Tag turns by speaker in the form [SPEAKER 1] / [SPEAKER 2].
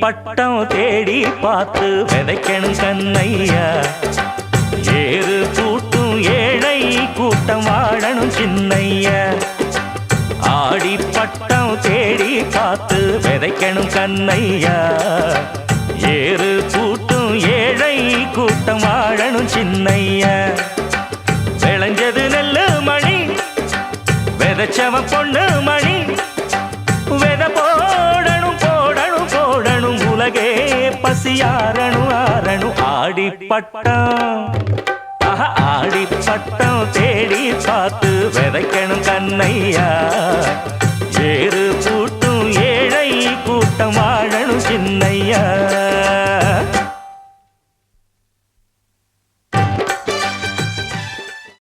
[SPEAKER 1] பட்டம் தேடி பார்த்து விதைக்கணும் கண்ணையா. ஏறு கூட்டும் ஏழை கூட்டம் வாழணும் சின்னையா. ஆடி காத்து விதைக்கணும் கண்ணையா? ஏறு கூட்டும் ஏழை கூட்டம் வாழணும் சின்னையா? விளைஞ்சது நெல்லு மணி விதைச்சவ பொண்ணு மணி. வித போடணும் போடணும் போடணும் உலகே பசியாரணும் ஆரணும் ஆடி பட்டம் ஆஹா, ஆடி பட்டம் தேடி பார்த்து விதைக்கணும் கண்ணையா?